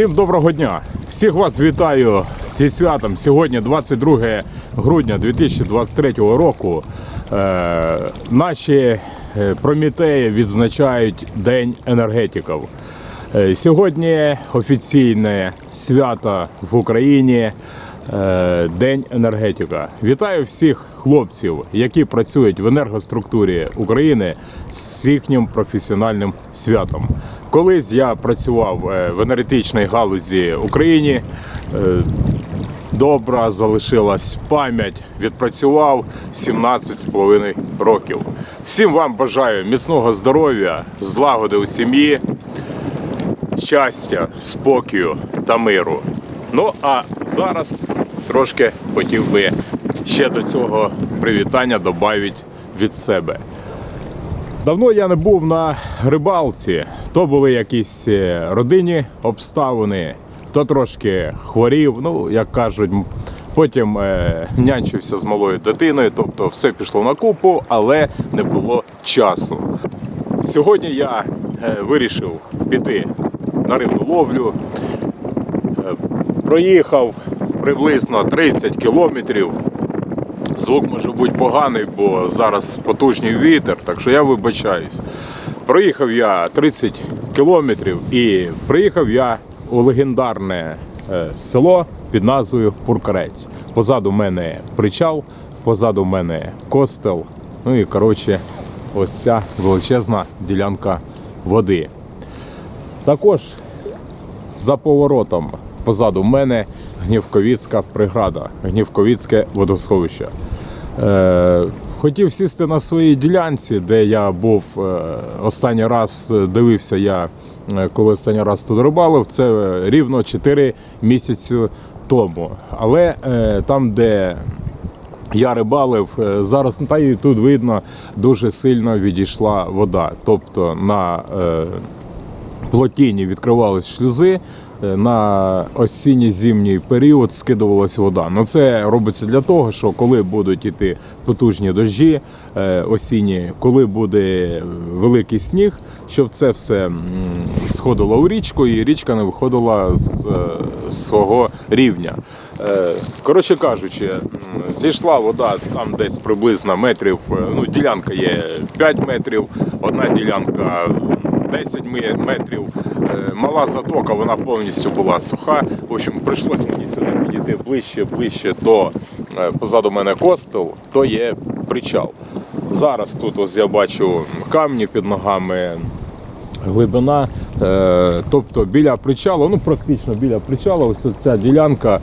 Всім доброго дня! Всіх вас вітаю зі святом. Сьогодні 22 грудня 2023 року. Е, наші е, промітеї відзначають День енергетиків. Е, сьогодні офіційне свято в Україні. День енергетика. Вітаю всіх хлопців, які працюють в енергоструктурі України з їхнім професіональним святом. Колись я працював е, в енергетичній галузі Україні. Е, Добра залишилась пам'ять. Відпрацював 17,5 років. Всім вам бажаю міцного здоров'я, злагоди у сім'ї, щастя, спокою та миру. Ну а зараз трошки хотів би ще до цього привітання додати від себе. Давно я не був на рибалці. То були якісь е, родинні обставини, то трошки хворів. Ну, як кажуть, потім е, нянчився з малою дитиною, тобто все пішло на купу, але не було часу. Сьогодні я е, вирішив піти на рибну ловлю. Е, Проїхав приблизно 30 кілометрів. Звук може бути поганий, бо зараз потужний вітер, так що я вибачаюсь. Проїхав я 30 кілометрів і приїхав я у легендарне е, село під назвою Пуркарець. Позаду мене причал, позаду мене костел. Ну і коротше, ось ця величезна ділянка води. Також за поворотом позаду мене Гнівковіцька приграда, Гнівковіцьке водосховище. Е, хотів сісти на своїй ділянці, де я був е, останній раз е, дивився я, коли останній раз тут рибалив, це рівно 4 місяці тому. Але там, де я рибалив зараз, та і тут видно, дуже сильно відійшла вода. Тобто на плотіні відкривались шлюзи. Е, На осінньо-зимній період скидувалася вода. Ну це робиться для того, що коли будуть іти потужні дощі е, осінні, коли буде великий сніг, щоб це все сходило у річку, і річка не виходила з е, свого рівня. Коротше кажучи, зійшла вода там десь приблизно метрів. Ну, ділянка є 5 метрів, одна ділянка 10 метрів. Е, Мала затока, вона повністю була суха. В общем, прийшлось мені сюди підійти ближче, ближче до е, позаду мене костел, то є причал. Зараз тут ось я бачу камні під ногами. Глибина, е, тобто біля причалу, ну практично біля причалу, ось ця ділянка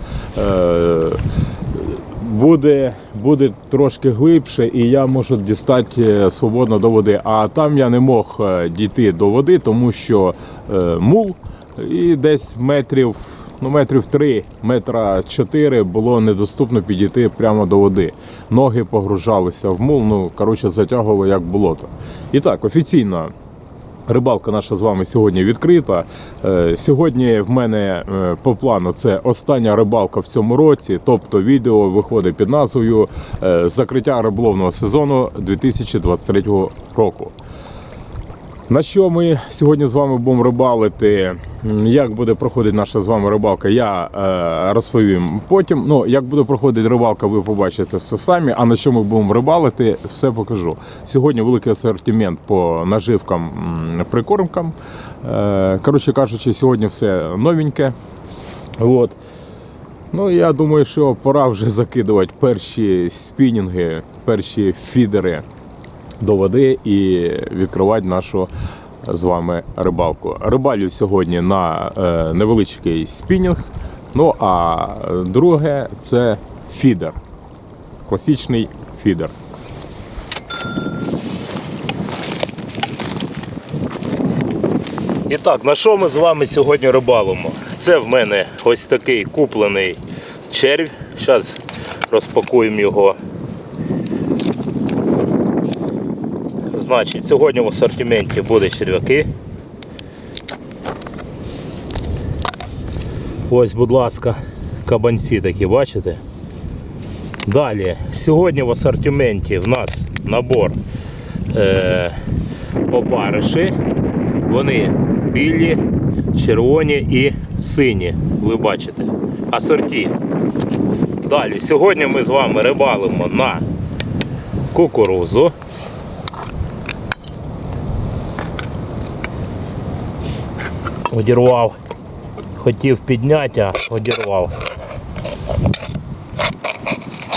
буде, буде трошки глибше, і я можу дістати е, свободно до води. А там я не мог е, дійти до води, тому що е, мул і десь метрів, ну метрів 3, метра 4 було недоступно підійти прямо до води. Ноги погружалися в мул, ну коротше затягувало як болото. І так, офіційно. Рибалка наша з вами сьогодні відкрита. Е, Сьогодні в мене е, по плану це остання рибалка в цьому році. Тобто відео виходить під назвою е, Закриття риболовного сезону 2023 року. На що ми сьогодні з вами будемо рибалити? Як буде проходити наша з вами рибалка, я е, розповім потім. Ну, як буде проходити рибалка, ви побачите все самі. А на що ми будемо рибалити, все покажу. Сьогодні великий асортимент по наживкам, прикормкам. Е, коротше кажучи, сьогодні все новеньке. От. Ну, я думаю, що пора вже закидувати перші спінінги, перші фідери до води і відкривати нашу з вами рибалку. Рибалю сьогодні на е, невеличкий спінінг. Ну а друге це фідер. Класичний фідер. І так, на що ми з вами сьогодні рибалимо? Це в мене ось такий куплений червь. Зараз розпакуємо його. Значить, сьогодні в асортименті буде черв'яки. Ось, будь ласка, кабанці такі, бачите? Далі, сьогодні в асортименті в нас набор е, опариші. Вони білі, червоні і сині. Ви бачите. Асорті. Далі, сьогодні ми з вами рибалимо на кукурузу. Одірвав. Хотів підняти, а одірвав.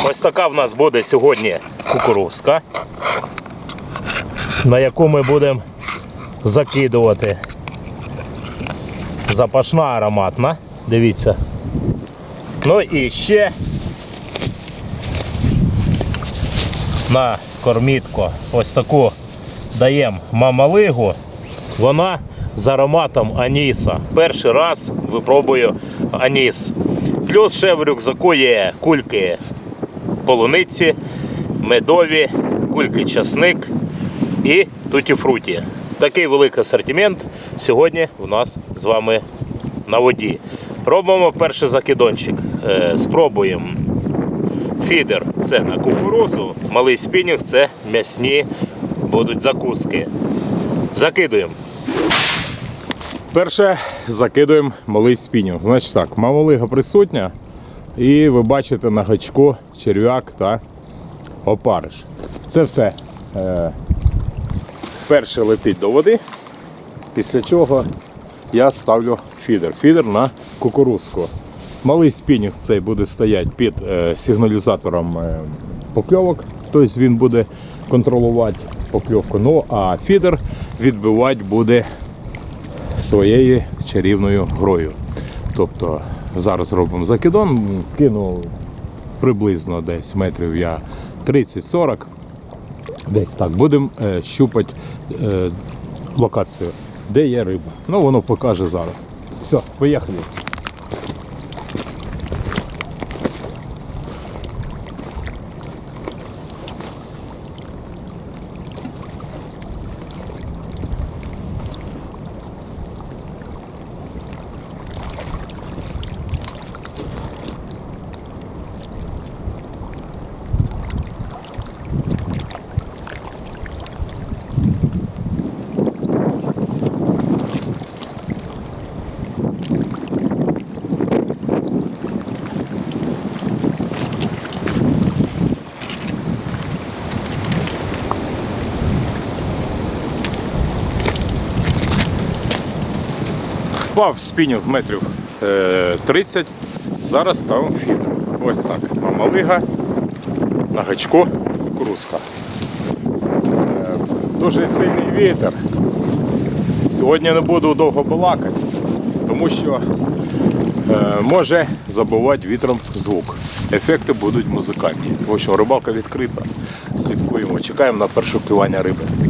Ось така в нас буде сьогодні кукурузка, на яку ми будемо закидувати. Запашна ароматна. Дивіться. Ну і ще на кормітку ось таку даємо мамалигу. Вона з ароматом аніса. Перший раз випробую аніс. Плюс ще в рюкзаку є кульки полуниці, медові, кульки часник і туті-фруті. Такий великий асортимент сьогодні у нас з вами на воді. Робимо перший закидончик. Е, Спробуємо. Фідер це на кукурузу, малий спінінг це м'ясні будуть закуски. Закидуємо. Перше закидуємо малий спінінг. Значить так, мамалига присутня. І ви бачите на гачку черв'як та опариш. Це все. Е, перше летить до води, після чого я ставлю фідер. Фідер на кукурузку. Малий спінінг цей буде стояти під е, сигналізатором е, покльовок, тобто він буде контролювати покльовку. Ну а фідер відбивати буде своєю чарівною грою. Тобто зараз робимо закидон, кину приблизно десь метрів я 30-40. Десь так. Будемо е, щупати е, локацію, де є риба. Ну, воно покаже зараз. Все, поїхали. Впав спінінг метрів е, 30. Зараз ставимо фідер. Ось так. Мамалига на гачку кукурузка. Е, Дуже сильний вітер. Сьогодні не буду довго балакати, тому що е, може забивати вітром звук. Ефекти будуть музикальні. В общем, рибалка відкрита. Слідкуємо, чекаємо на перше клювання риби.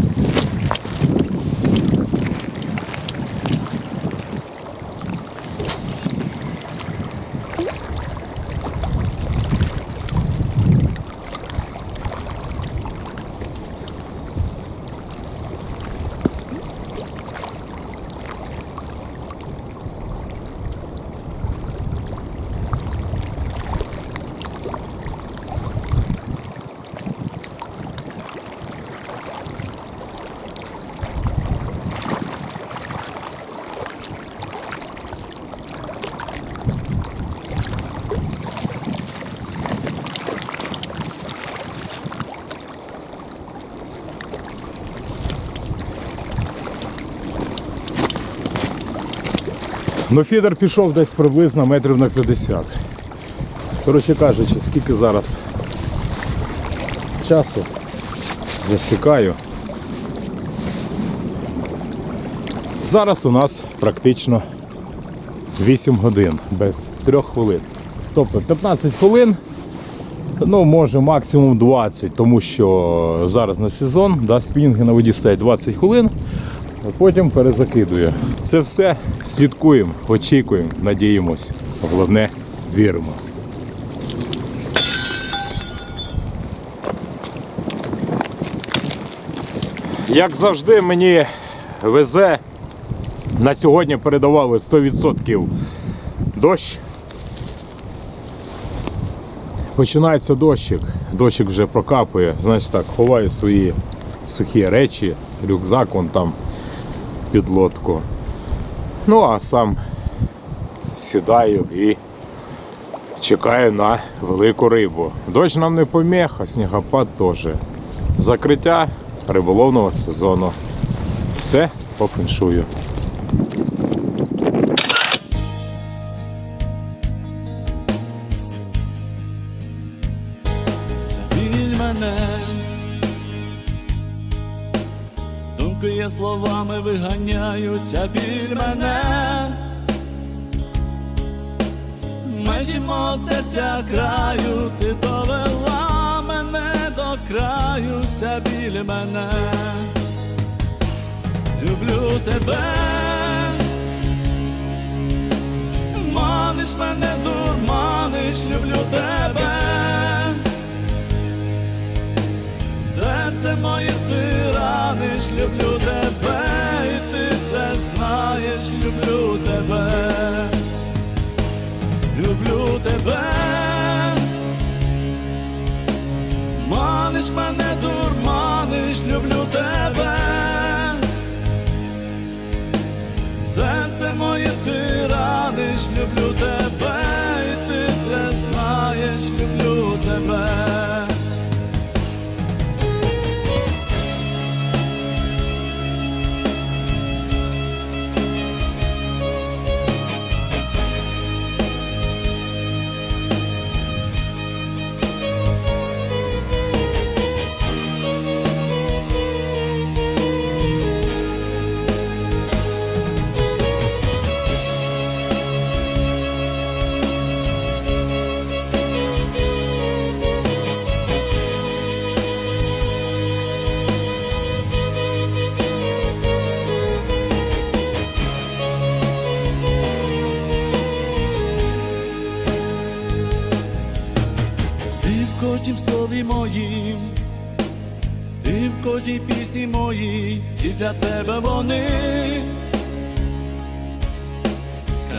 Ну, фідер пішов десь приблизно метрів на 50. Коротше кажучи, скільки зараз часу засікаю. Зараз у нас практично 8 годин без 3 хвилин. Тобто 15 хвилин, ну може максимум 20, тому що зараз на сезон, да, спінінги на воді стоять 20 хвилин, потім перезакидує. Це все слідкуємо, очікуємо, надіємось. Головне віримо. Як завжди, мені везе. На сьогодні передавали 100% дощ. Починається дощик. Дощик вже прокапує. Значить так, ховаю свої сухі речі, рюкзак вон там під лодку. Ну а сам сідаю і чекаю на велику рибу. Дощ нам не поміг, а снігопад теж. Закриття риболовного сезону. Все по феншую. Словами виганяються біль мене, межі мого серця краю, ти довела мене до краю, ця біль мене, люблю тебе. Маниш мене, дурманиш, люблю тебе. Серце моє ти раниш, люблю тебе, люблю тебе, люблю тебе, маниш мене, дурманиш, люблю тебе, серце моє ти раниш, люблю тебе,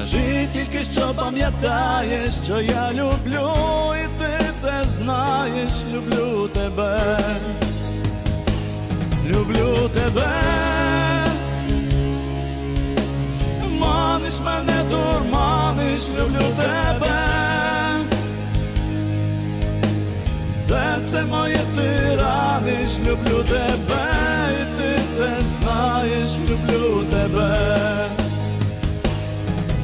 Скажи тільки, що пам'ятаєш, що я люблю, і ти це знаєш, люблю тебе, люблю тебе. Маниш мене, дурманиш, люблю тебе. Серце моє ти раниш, люблю тебе, і ти це знаєш, люблю тебе,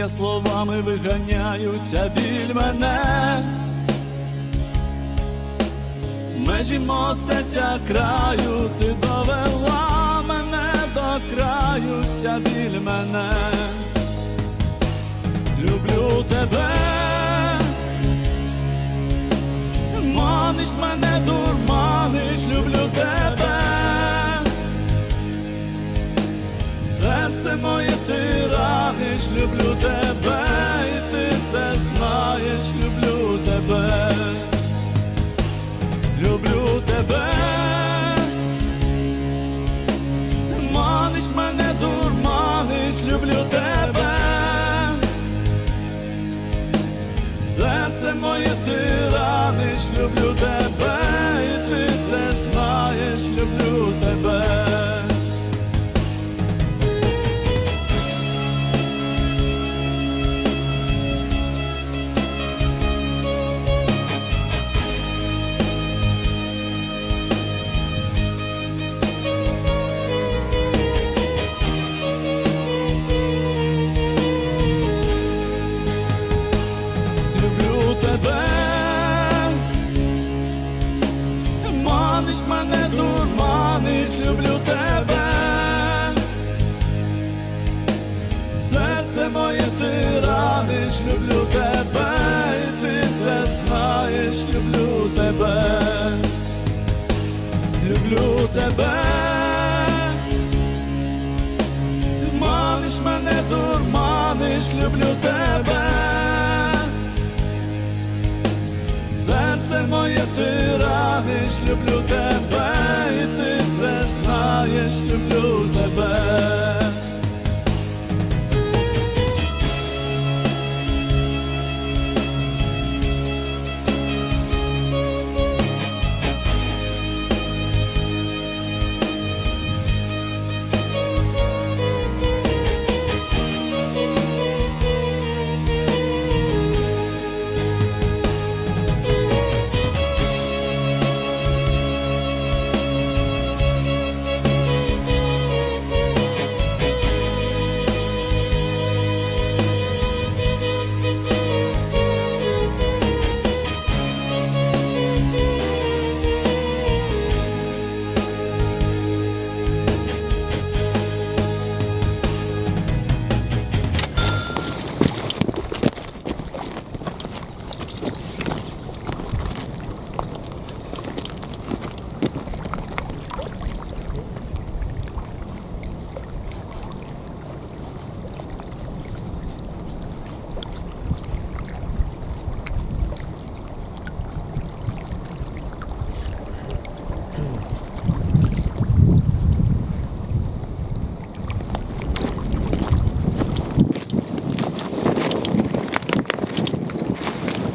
Я словами виганяються біль мене, межі мого серця краю, ти люблю тебе, і ти це знаєш, люблю тебе, люблю тебе, маниш мене, дурманиш, люблю тебе, серце моє ти раниш, люблю тебе,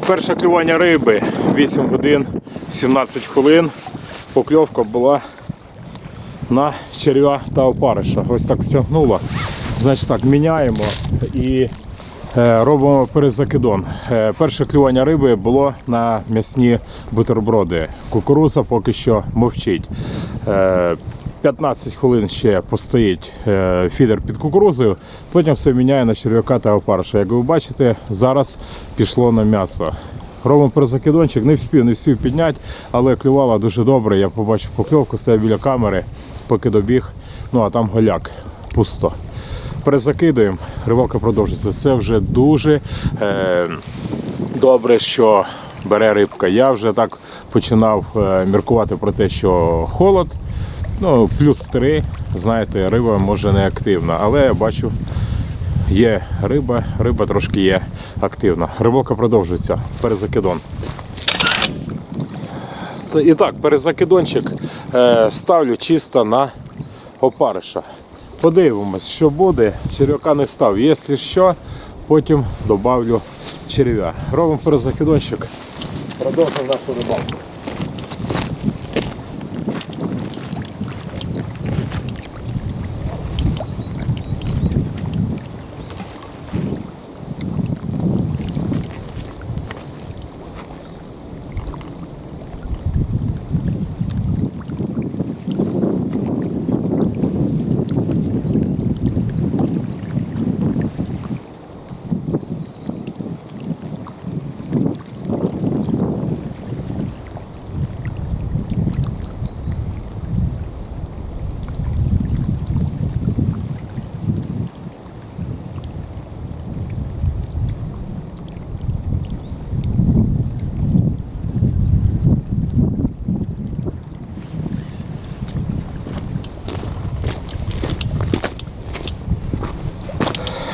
Перше клювання риби 8 годин 17 хвилин. Покльовка була на черв'я та опариша. Ось так стягнуло. Значить так, міняємо і е, робимо перезакидон. Е, перше клювання риби було на м'ясні бутерброди. Кукуруза поки що мовчить. Е, 15 хвилин ще постоїть е, фідер під кукурузою, потім все міняє на черв'яка та опариша. Як ви бачите, зараз пішло на м'ясо. Робимо перезакидончик, не вспів, не вспів підняти, але клювала дуже добре. Я побачив покльовку, стояв біля камери, поки добіг. Ну а там голяк пусто. Перезакидуємо, рибалка продовжується. Це вже дуже е, добре, що бере рибка. Я вже так починав е, міркувати про те, що холод. Ну, плюс 3, знаєте, риба може не активна, але я бачу, є риба, риба трошки є активна. Рибалка продовжується. Перезакидон. І так, перезакидончик е, ставлю чисто на опариша. Подивимось, що буде. Черв'яка не став. Якщо що, потім добавлю черв'я. Робимо перезакидончик. Продовжуємо нашу рибалку.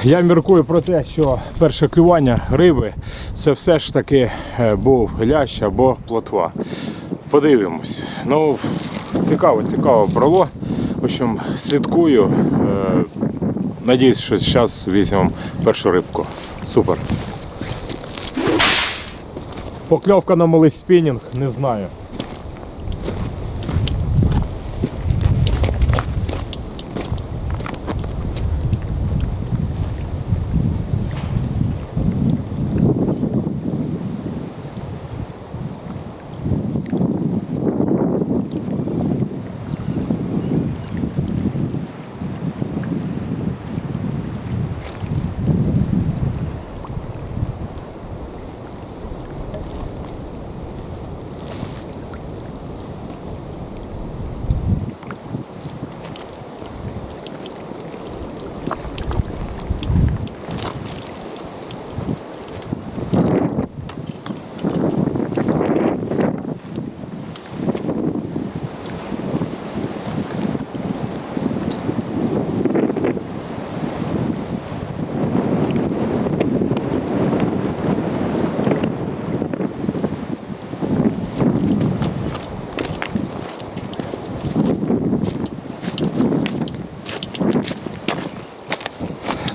Я міркую про те, що перше клювання риби це все ж таки е, був лящ або плотва. Подивимось. Ну, цікаво, цікаво брало. В общем, слідкую. Е, Надіюсь, що зараз візьмемо першу рибку. Супер. Покльовка на малий спінінг, не знаю.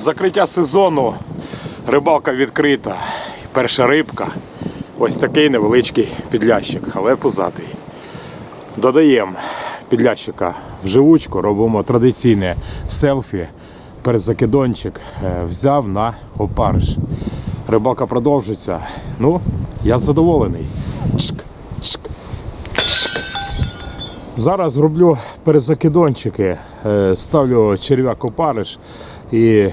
Закриття сезону. Рибалка відкрита. Перша рибка. Ось такий невеличкий підлящик, але пузатий. Додаємо підлящика в живучку, робимо традиційне селфі. Перезакидончик е, взяв на опариш. Рибалка продовжиться. Ну, я задоволений. Чк, чк, чк. Зараз роблю перезакидончики, е, ставлю черв'як опариш і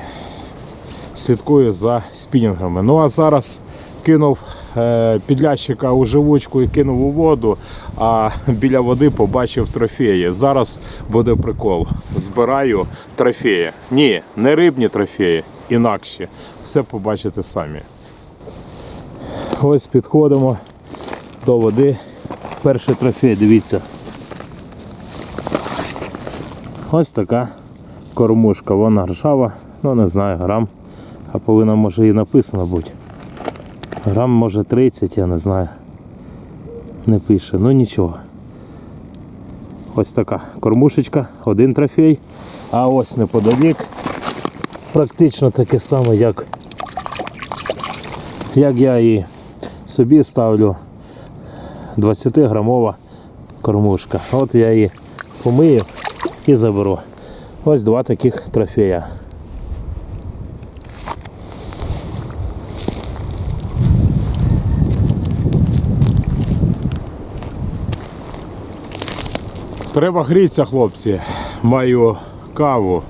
слідкую за спінінгами. Ну а зараз кинув е, підлящика у живучку і кинув у воду, а біля води побачив трофеї. Зараз буде прикол. Збираю трофеї. Ні, не рибні трофеї, інакші. Все побачите самі. Ось підходимо до води. Перший трофей, дивіться. Ось така кормушка, вона ржава, ну не знаю, грам, а повинна може і написано бути. Грам може 30, я не знаю. Не пише, ну нічого. Ось така кормушечка, один трофей, а ось неподалік практично таке саме, як, як я і собі ставлю 20-грамова кормушка. От я її помию і заберу. Ось два таких трофея. Треба грітися, хлопці. Маю каву.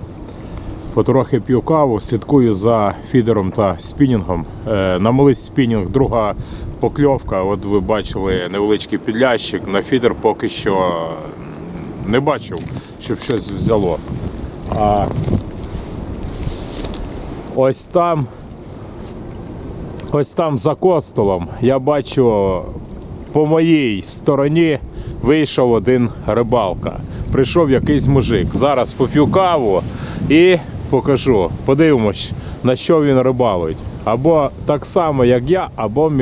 Потрохи п'ю каву, слідкую за фідером та спінінгом. Е, намолись спінінг, друга покльовка. От ви бачили невеличкий підлящик. На фідер поки що не бачив, щоб щось взяло. А ось там, ось там за костолом я бачу по моїй стороні вийшов один рибалка. Прийшов якийсь мужик. Зараз поп'ю каву і покажу. Подивимось, на що він рибалить. Або так само, як я, або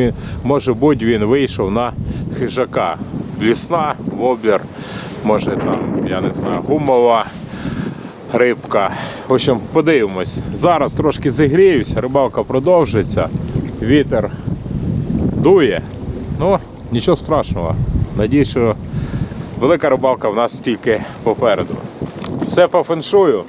може бути він вийшов на хижака. Лісна, воблер, може там, я не знаю, гумова рибка. В общем, подивимось. Зараз трошки зігріюсь, рибалка продовжиться, вітер дує. Ну, нічого страшного. Надіюсь, що велика рибалка в нас тільки попереду. Все по феншую.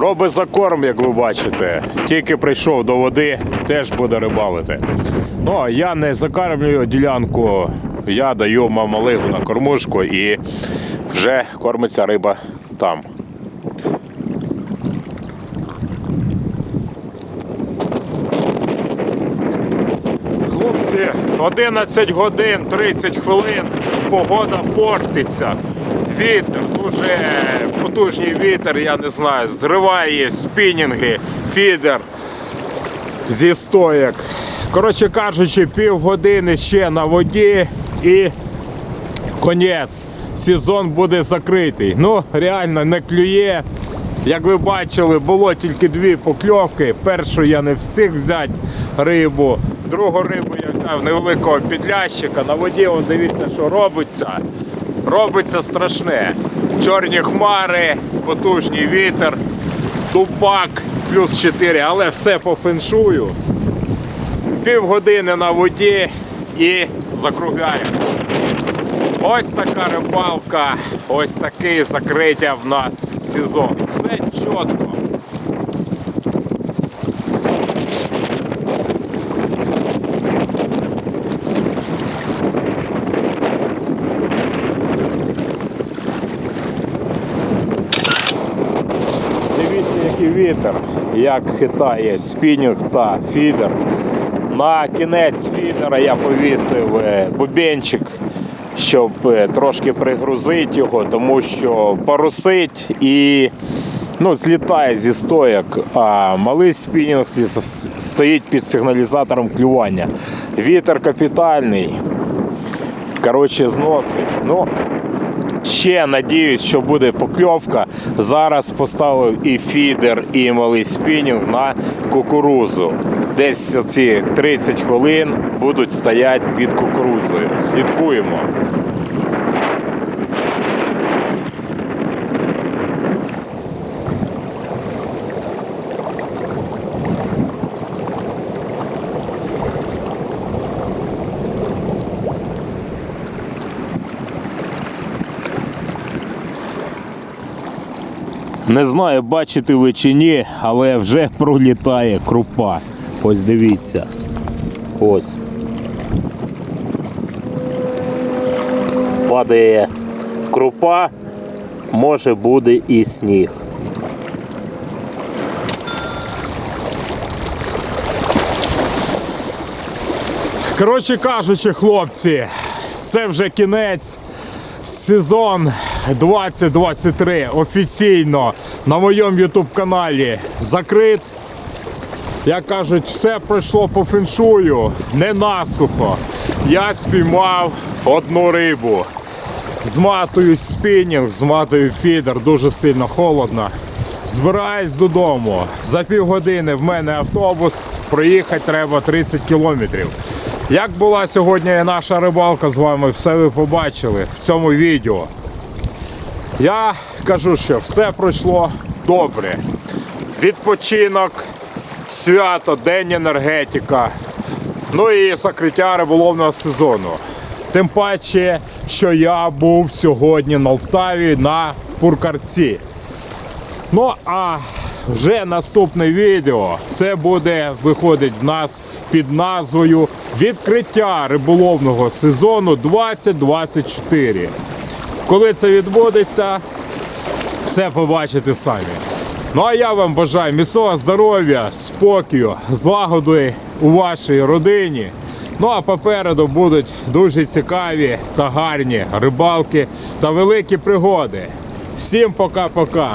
Роби закорм, як ви бачите. Тільки прийшов до води, теж буде рибалити. Ну, а я не закармлюю ділянку, я даю мамалигу на кормушку і вже кормиться риба там. Хлопці, 11 годин 30 хвилин, погода портиться. Вітер, дуже потужний вітер, я не знаю, зриває спінінги, фідер зі стоєк. Коротше кажучи, півгодини ще на воді і конець. Сезон буде закритий. Ну, реально не клює. Як ви бачили, було тільки дві покльовки. Першу я не встиг взяти рибу. Другу рибу я взяв невеликого підлящика. На воді, он дивіться, що робиться. Робиться страшне. Чорні хмари, потужний вітер, дубак плюс 4, але все по феншую. Півгодини на воді і закругляємося. Ось така рибалка, ось таке закриття в нас сезон. Все чітко. Дивіться, який вітер, як хитає спінінг та фідер. На кінець фідера я повісив е, бубенчик, щоб е, трошки пригрузити його, тому що парусить і ну, злітає зі стояк, а малий спінінг стоїть під сигналізатором клювання. Вітер капітальний. Коротше, зносить. Ну, ще надіюсь, що буде покльовка. Зараз поставив і фідер, і малий спінінг на кукурузу. Десь оці 30 хвилин будуть стояти під кукурузою. Слідкуємо. Не знаю, бачите ви чи ні, але вже пролітає крупа. Ось дивіться. Ось. Падає крупа, може буде і сніг. Коротше кажучи, хлопці, це вже кінець сезон 2023 офіційно на моєму YouTube каналі закрит. Як кажуть, все пройшло по феншую, не насухо. Я спіймав одну рибу. Зматую спінінг, зматую фідер, дуже сильно холодно. Збираюсь додому. За півгодини в мене автобус, проїхати треба 30 кілометрів. Як була сьогодні наша рибалка з вами, все ви побачили в цьому відео. Я кажу, що все пройшло добре. Відпочинок, свято, день енергетика. Ну і закриття риболовного сезону. Тим паче, що я був сьогодні на Лтаві на Пуркарці. Ну а вже наступне відео це буде виходить в нас під назвою Відкриття риболовного сезону 2024. Коли це відбудеться, все побачите самі. Ну а я вам бажаю міцного здоров'я, спокою, злагоди у вашій родині. Ну а попереду будуть дуже цікаві та гарні рибалки та великі пригоди. Всім пока-пока.